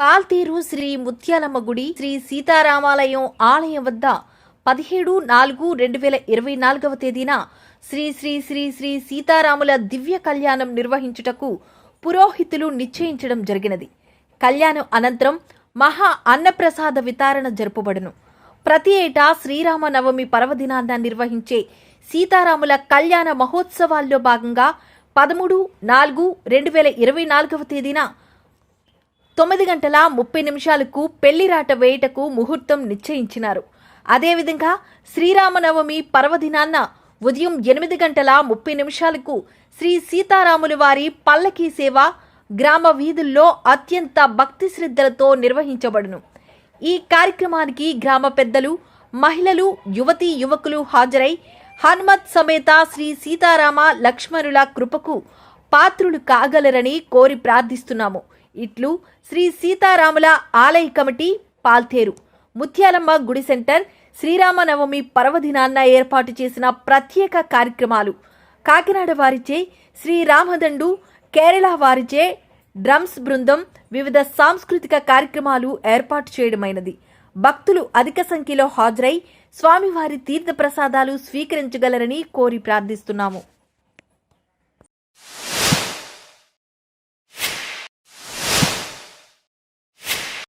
పాల్తీరు శ్రీ ముత్యాలమ్మ గుడి శ్రీ సీతారామాలయం ఆలయం వద్ద పదిహేడు నాలుగు రెండు వేల ఇరవై నాలుగవ తేదీన శ్రీ శ్రీ శ్రీ శ్రీ సీతారాముల దివ్య కళ్యాణం నిర్వహించుటకు పురోహితులు నిశ్చయించడం జరిగినది. కళ్యాణం అనంతరం మహా అన్నప్రసాద వితరణ జరుపబడును. ప్రతి ఏటా శ్రీరామ నవమి పర్వదినాన్న నిర్వహించే సీతారాముల కళ్యాణ మహోత్సవాల్లో భాగంగా పదమూడు నాలుగు రెండు వేల ఇరవై నాలుగవ తేదీన తొమ్మిది గంటల ముప్పై నిమిషాలకు పెళ్ళిరాట వేయటకు ముహూర్తం నిశ్చయించినారు. అదేవిధంగా శ్రీరామనవమి పర్వదినాన్న ఉదయం ఎనిమిది గంటల ముప్పై నిమిషాలకు శ్రీ సీతారాములు వారి పల్లకీ సేవ గ్రామ వీధుల్లో అత్యంత భక్తి శ్రద్ధలతో నిర్వహించబడును. ఈ కార్యక్రమానికి గ్రామ పెద్దలు మహిళలు యువతీ యువకులు హాజరై హనుమత్ సమేత శ్రీ సీతారామ లక్ష్మణుల కృపకు పాత్రులు కాగలరని కోరి ప్రార్థిస్తున్నాము. ఇట్లు శ్రీ సీతారాముల ఆలయ కమిటీ పాల్తేరు. ముత్యాలమ్మ గుడి సెంటర్ శ్రీరామనవమి పర్వదినాన్న ఏర్పాటు చేసిన ప్రత్యేక కార్యక్రమాలు. కాకినాడ వారిచే శ్రీరామదండు కేరళ వారిచే డ్రమ్స్ బృందం వివిధ సాంస్కృతిక కార్యక్రమాలు ఏర్పాటు చేయడమైనది. భక్తులు అధిక సంఖ్యలో హాజరై స్వామివారి తీర్థ ప్రసాదాలు స్వీకరించగలరని కోరి ప్రార్థిస్తున్నాము.